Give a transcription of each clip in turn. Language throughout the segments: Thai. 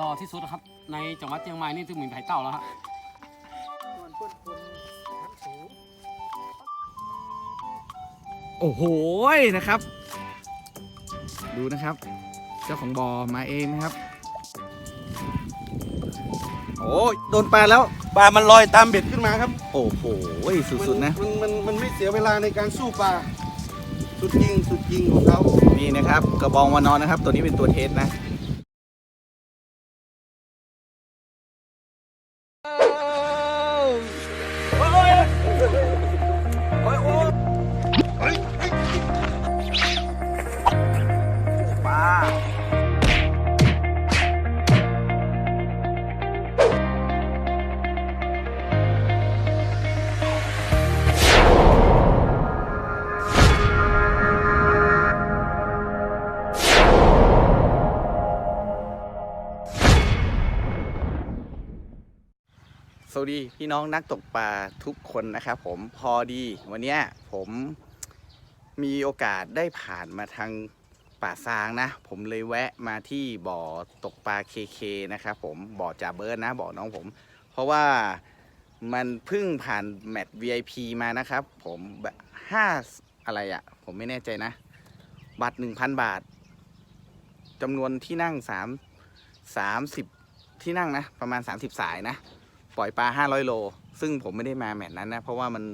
รอที่สุดนะครับ ในจังหวัดเชียงใหม่นี่ซึ่งมีไผ่เต่าแล้วฮะส่วนเพื่อนคนชั้นสูงโอ้โหนะครับ ดูนะครับ เจ้าของบอมาเองนะครับ โอ้ยโดนปลาแล้วปลามันลอยตามเบ็ดขึ้นมาครับโอ้โหสุดๆนะ มันมันมันไม่เสียเวลาในการสู้ปลาสุดยิงสุดยิงของเขา นี่นะครับกระบองวานอนนะครับ ตัวนี้เป็นตัวเทสนะ วัสดีพี่น้องนักตกปลาทุกคนนะครับผมพอดีวันนี้ผมมีโอกาสได้ผ่านมาทางป่าซางนะ ผมเลยแวะมาที่บ่อตกปลาเคเคนะครับผมบ่อจ่าเบิร์ดนะบ่อน้องผม เพราะว่ามันเพิ่งผ่านแมตช์ VIP มานะครับ ผมแบบห้าอะไรอะ่ะ ผมไม่แน่ใจนะ บัตร1,000บาทจำนวนที่นั่ง3 30ที่นั่งนะ ประมาณ 30 สายนะ ปล่อยปลา 500 โล ซึ่งผมไม่ได้มาแมตช์นั้นนะ เพราะว่ามัน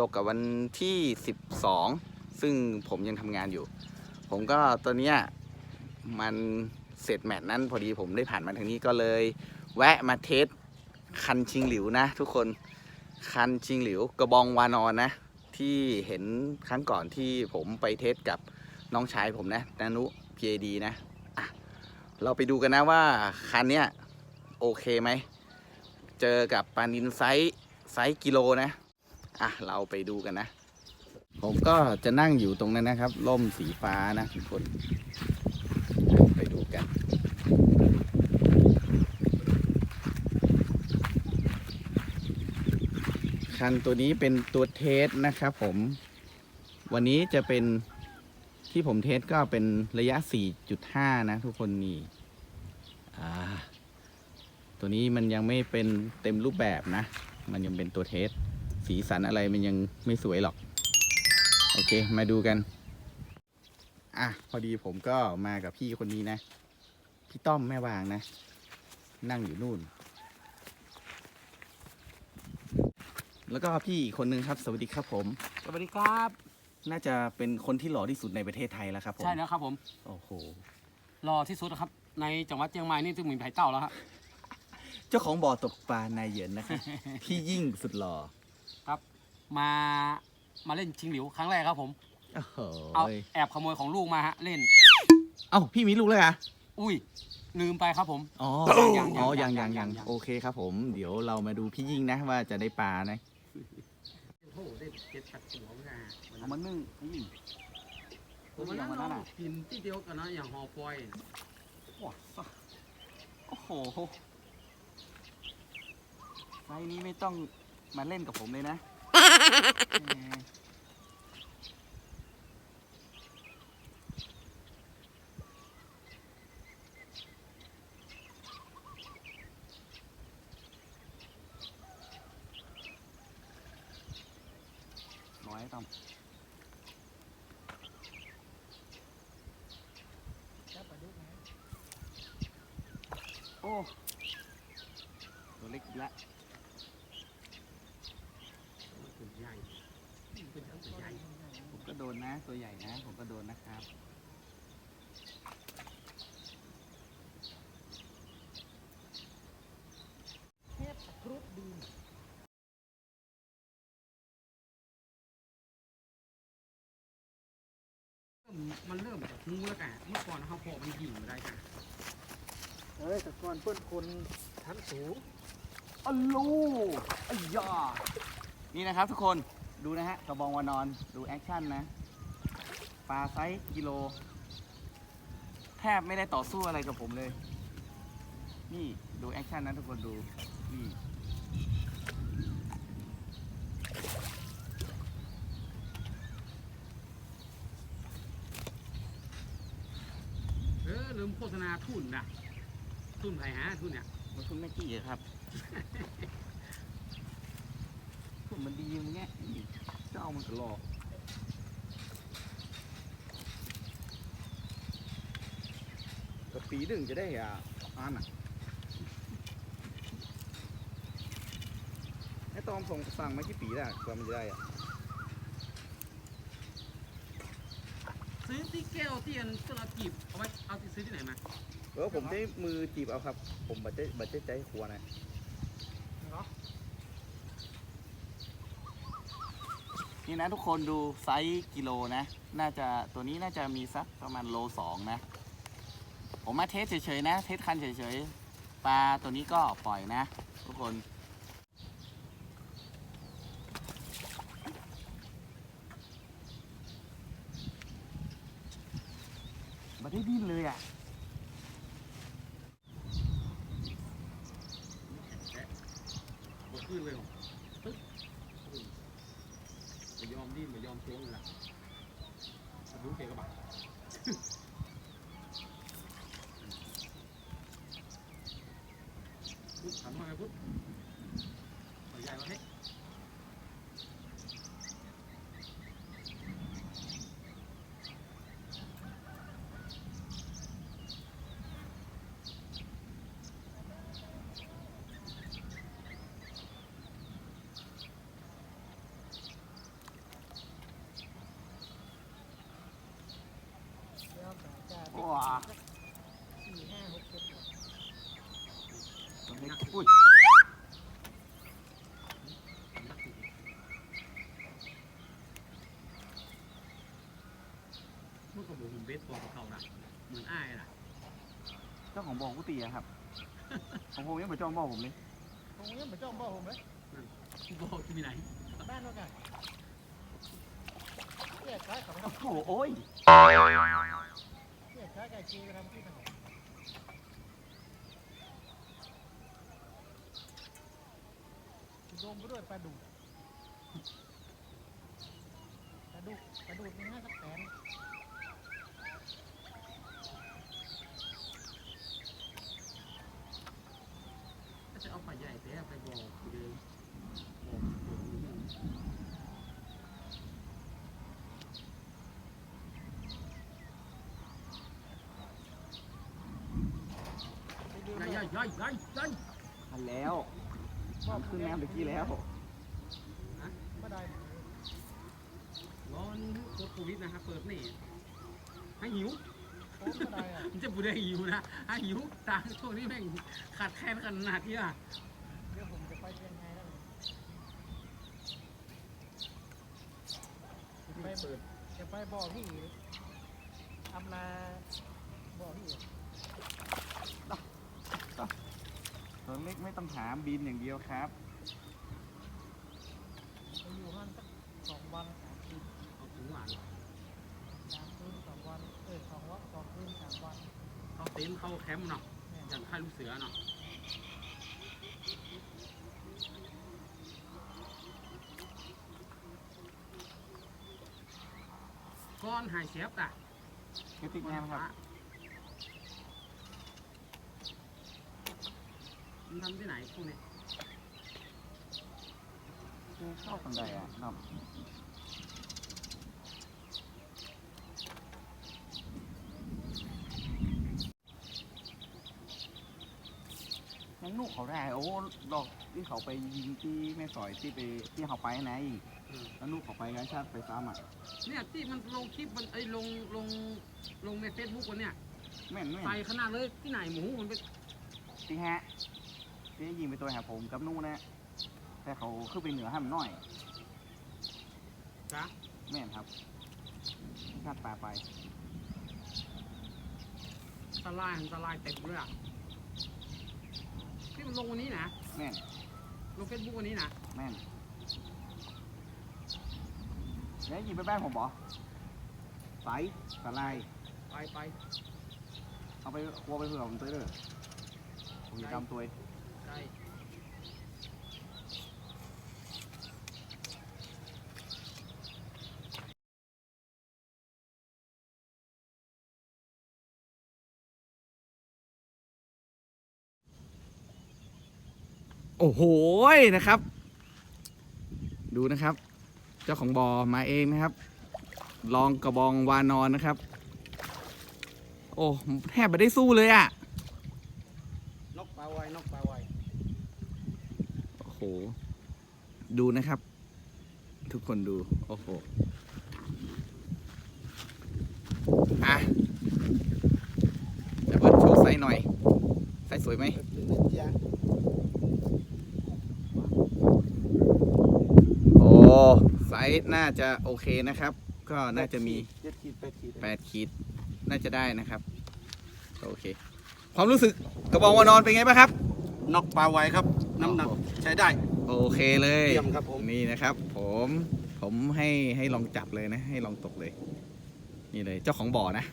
ตกกับวันที่ 12 ซึ่งผมยังทำงานอยู่ ผมก็ตอนนี้มันเสร็จแมตช์นั้นพอดีผมได้ผ่านมาทางนี้ก็เลย แวะมาเทสคันชิงหลิวนะ ทุกคนคันชิงหลิวกระบองวานอนนะ ที่เห็นครั้งก่อนที่ผมไปเทสกับน้องชายผมนะนานุ PAD นะะเราไปดูกันนะว่าคันเนี้ยโอเคไหม เจอกับปลานินไซส์ไซส์กิโลนะ อะ เราไปดูกันนะ ผมก็จะนั่งอยู่ตรงนั้นนะครับร่มสีฟ้านะทุกคน ไปดูกัน คันตัวนี้เป็นตัวเทสนะครับผม วันนี้จะเป็นที่ผมเทสก็เป็นระยะ 4.5 นะทุกคนนี่ อ่า ตัวนี้มันยังไม่เป็นเต็มรูปแบบนะ มันยังเป็นตัวเทส สีสันอะไรมันยังไม่สวยหรอก โอเค มาดูกัน อะ พอดีผมก็มากับพี่คนนี้นะ พี่ต้อมแม่วางนะ นั่งอยู่นู่น แล้วก็พี่อีกคนนึงครับ สวัสดีครับผม สวัสดีครับ น่าจะเป็นคนที่หล่อที่สุดในประเทศไทยแล้วครับผม ใช่แล้วครับผม โอ้โห รอที่สุดนะครับ ในจังหวัดเชียงใหม่นี่ซึ่งมีไผ่เต่าแล้วฮะ เจ้าของบ่อตกปลานายเหยินนะครับพี่ยิ่งสุดหล่อมามาเล่นชิงหลิวครั้งแรกครับผม โอ้โหเอาแอบขโมยของลูกมาฮะเล่น เอ้าพี่มีลูกเลยเหรอะอุ้ย ลืมไปครับผม อ๋อยังยังอ๋อยัยังงยังยัยังงยังโอเคครับผม เดี๋ยวเรามาดูพี่ยิ่งนะว่าจะได้ปลานะโอ้โหได้เจ็ดตัดหัวมันนะเอามันนึ่งนี่ผมว่านั่นเนาะกินที่เดียวกันนะอย่างหอปอย โอ้โห ไฟนี้ไม่ต้องมาเล่นกับผมเลยนะน้อยต้องโอ้ตัวเล็กอีกแล้วใหญ่เป็นทั้งตัวใหญ่ ผมก็โด นนะ ตัวใหญ่นะ ผมก็โดนนะครับ เทพครุฑดีมันเริ่มจากงูแล้วกันเมื่อก่อนเขาพอมันยิงมาได้กันเอ้ยแต่ก่อนเพื่อนคนชั้นสูงอัลลูอ้ยานี่นะครับทุกคน ดูนะฮะกระบองวานอนดูแอคชั่นนะปลาไซส์กิโล แทบไม่ได้ต่อสู้อะไรกับผมเลย นี่ดูแอคชั่นนะทุกคนดูนี่เออลืมโฆษณาทุนนะทุนไผ่ฮะทุนเนี่ยมันคุณแม่กี้ครับคุณมันดีมึงเงี้ยเจ้า มันก็รอก็ปีหนึ่งจะได้อะอันอะไอ้ตอมส่งสั่งมากี่ปีแล้วกว่ามันจะได้อะซื้อที่แก้วที่อันที่เราจีบเอาไว้เอาที่ซื้อที่ไหนมา เออผมได้มือจีบเอาครับ ผมบัดได้บัดได้ใจครัวนะ เหรอ นี่นะทุกคนดูไซส์กิโลนะ น่าจะตัวนี้น่าจะมีสักประมาณโลสองนะ ผมมาเทสเฉยๆนะ เทสคันเฉยๆ ปลาตัวนี้ก็ปล่อยนะ ทุกคน มาได้ดิ้นเลยอะขึ้นเลยหรอปึ๊บ ไม่ยอมดิ้นไม่ยอมโค้งเลยล่ะรู้เกกระบะปุ๊บหันมาปุ๊บใหญ่มาให้ ว้า อุ้ยเมื่อก่อนผมเบสตัวของเขานะเหมือนอ้ายน่ะเจ้าของบอกกุฏิอะครับ ของผมยังไม่จองบอกผมเลยผมยังไม่จ้องบอกผมเลยบอกที่มีไหนบ้านเราไงแยกซ้ายเขาไปทโอ้โหโอ้ยำแยกซ้ายไก่จีไปทำที่ถนน ดมไปด้วยปลาดุกปลาดุกปลาดุกมีห้าสักแสนก็จะเอาไปใหญ่แต่ไปบอกเดิมบอกบอกใหญ่ใหญ่ใหญ่ใหญ่ใหญ่ทันแล้ว ทำขึ้นน้ำตะกี้แล้วไม่ได้ร้อนโควิดนะครับเปิดนี่ให้หิวโอ้ไม่ได้อะมันจะบุได้หิวนะให้หิวตางช่วงนี้แม่งขาดแคลนขนาดที่อะเดี๋ยวผมจะไปเชียงรายแล้วไปจะไปบ่อพี่อำนาบ่อพี่ ตัวเล็กไม่ต้องถามบินอย่างเดียวครับไปอยู่ห้างสักสองวันสามคืนเอาถึงหวานสามคืนสองวัน เออสองวันสองคืนสามวันเข้าเต็นท์เข้าแคมป์เนาะเนี่ยอย่างค่ายลูกเสือเนาะก้อนหายเชฟอะกระติกน้ำครับ มันทำที่ไหนพวกนี้เข้าทางใดอะครับยังนุกเขาได้โอ้ดอกที่เขาไปยิงที่แม่สอยที่ไปที่เขาไปไหนอีกอืมแล้วนุกเขาไปงานชาติไปซ้ำอะเนี่ยที่มันลงคลิปมันไอ้ยลงลงลงในเฟซบุ๊กวันเนี่ยแม่นแม่นไปขนาดเลยที่ไหนหมูมันไป ที่ฮะ ที่ยิงไปตัวหาผมกับนู่นนะแต่เขาขึ้นไปเหนือให้มันหน่อยจ้ะแม่นครับชาติปลาไปสลายสลายเต็มเลยอะที่มันลงวันนี้นะแม่นลงเฟซบุ๊กวันนี้นะแม่นแล้วยิงไปบ้านผมบอใสสไลด์ไปไปเอาไปครัวไปเผื่อผมตัวเด้อผมจะจำตัวเองใกล้ โอ้โหนะครับ ดูนะครับ เจ้าของบอมาเองนะครับ ลองกระบองวานอนนะครับ โอ้แทบไม่ได้สู้เลยอะ่ะนกปลาไวนกปลาไว ห ดูนะครับ ทุกคนดู โอ้โห อะจะเปิดโชว์ไซส์หน่อยไซส์สวยไหมโอ้ไซส์น่าจะโอเคนะครับ ก็น่าจะมีเจ็ดขีดแปดขีด8ขีด น่าจะได้นะครับ โอเค ความรู้สึกกระบองวานอนเป็นไงบ้างครับนกปลาไวครับ น้ำหนักโอ้โหใช้ได้ โอเคเลยเยี่ยมครับผม นี่นะครับ ผมผมให้ให้ลองจับเลยนะ ให้ลองตกเลย นี่เลยเจ้าของบ่อนะ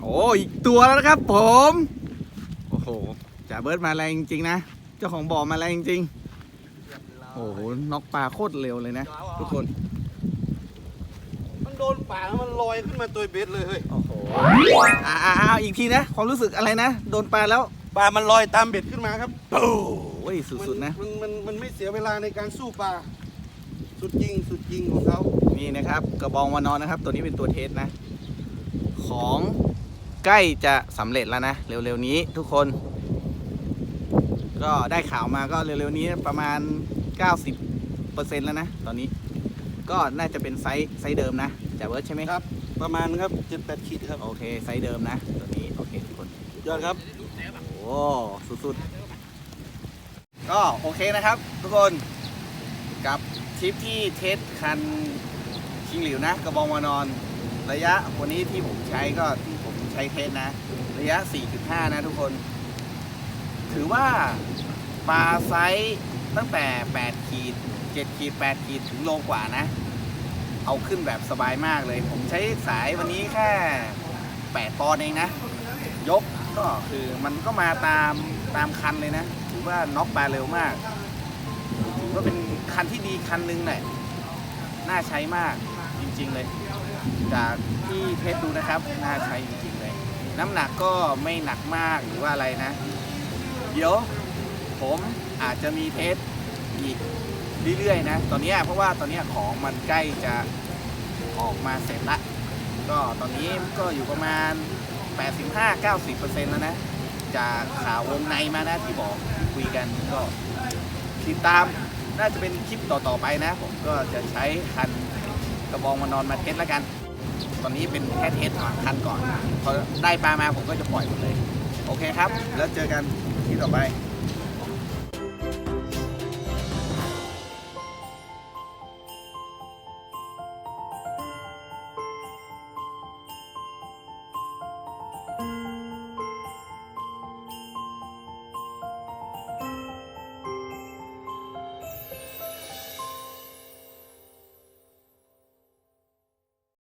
โอ้อีกตัวแล้วนะครับ ผม โอ้โหจ่าเบิร์ดมาแรงจริงๆนะ เจ้าของบ่อมาแรงจริงโอ้โหน็อกปลาโคตรเร็วเลยนะทุกคน มันโดนปากแล้วมันลอยขึ้นมาตัวเบ็ดเลยเฮ้ย โอ้โห อ่าอ่าอ่าอีกทีนะ ความรู้สึกอะไรนะ โดนปลาแล้วปลามันลอยตามเบ็ดขึ้นมาครับโอ้ยสุดๆนะ มันมันมันไม่เสียเวลาในการสู้ปลา สุดจริง สุดจริงของเขานี่นะครับ กระบองวานอนนะครับ ตัวนี้เป็นตัวเทสนะ ของใกล้จะสำเร็จแล้วนะ เร็วๆนี้ทุกคน ก็ได้ข่าวมาก็เร็วๆนี้ประมาณ 90%แล้วนะ ตอนนี้ ก็น่าจะเป็นไซส์ไซส์เดิมนะจ่าเบิร์ดใช่ไหมครับ ประมาณครับเจ็ดแปดขีดครับ โอเค ไซส์เดิมนะ ตัวนี้ โอเคทุกคน ยอดครับ โอ้สุดๆ ก็โอเคนะครับ ทุกคนกับทริปที่เทสคันชิงหลิวนะ กระบองวานอน ระยะวันนี้ที่ผมใช้ก็ที่ผมใช้เทสนะ ระยะ 4.5 นะทุกคน ถือว่าปลาไซส์ตั้งแต่ 8 ขีด 7 ขีด 8 ขีดถึงโลกว่านะ เอาขึ้นแบบสบายมากเลย ผมใช้สายวันนี้แค่8ปอนด์เองนะ ยกก็คือมันก็มาตามตามคันเลยนะ ถือว่าน็อกปลาเร็วมากถือว่าเป็นคันที่ดีคันหนึงแหละน่าใช้มากจริงๆเลย จากที่เทสดูนะครับ น่าใช้จริงๆเลย น้ำหนักก็ไม่หนักมากหรือว่าอะไรนะ เดี๋ยวผมอาจจะมีเทสอีก เรื่อยๆนะ ตอนนี้เพราะว่าตอนนี้ของมันใกล้จะออกมาเสร็จละ ก็ตอนนี้ก็อยู่ประมาณ 85-90%แล้วนะ จากข่าววงในมานะที่บอกคุยกันก็ติดตามน่าจะเป็นคลิปต่อๆไปนะ ผมก็จะใช้คันกระบองมานอนมาเทสแล้วกัน ตอนนี้เป็นแค่เทสคันก่อนพอได้ปลามาผมก็จะปล่อยหมดเลย โอเคครับ แล้วเจอกันที่ต่อไป